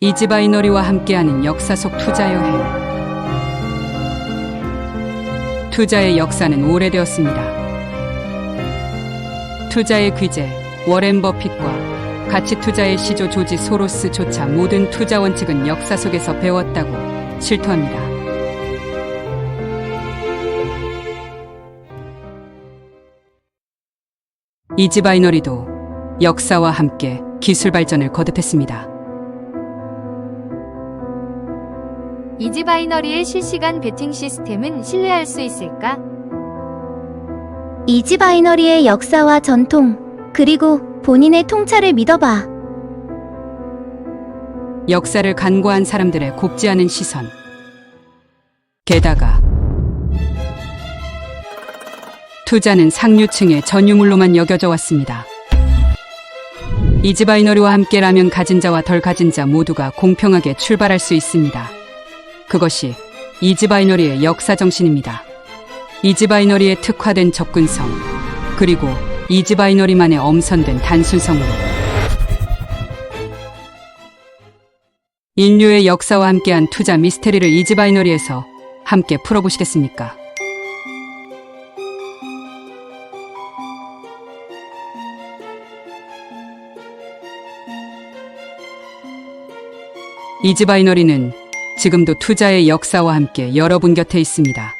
이지바이너리와 함께하는 역사 속 투자 여행. 투자의 역사는 오래되었습니다. 투자의 귀재 워렌 버핏과 가치 투자의 시조 조지 소로스조차 모든 투자 원칙은 역사 속에서 배웠다고 실토합니다. 이지바이너리도 역사와 함께 기술 발전을 거듭했습니다. 이지바이너리의 실시간 베팅 시스템은 신뢰할 수 있을까? 이지바이너리의 역사와 전통, 그리고 본인의 통찰을 믿어봐. 역사를 간과한 사람들의 곱지 않은 시선. 게다가 투자는 상류층의 전유물로만 여겨져 왔습니다. 이지바이너리와 함께라면 가진 자와 덜 가진 자 모두가 공평하게 출발할 수 있습니다. 그것이 이지바이너리의 역사 정신입니다. 이지바이너리의 특화된 접근성, 그리고 이지바이너리만의 엄선된 단순성으로 인류의 역사와 함께한 투자 미스테리를 이지바이너리에서 함께 풀어보시겠습니까? 이지바이너리는 지금도 투자의 역사와 함께 여러분 곁에 있습니다.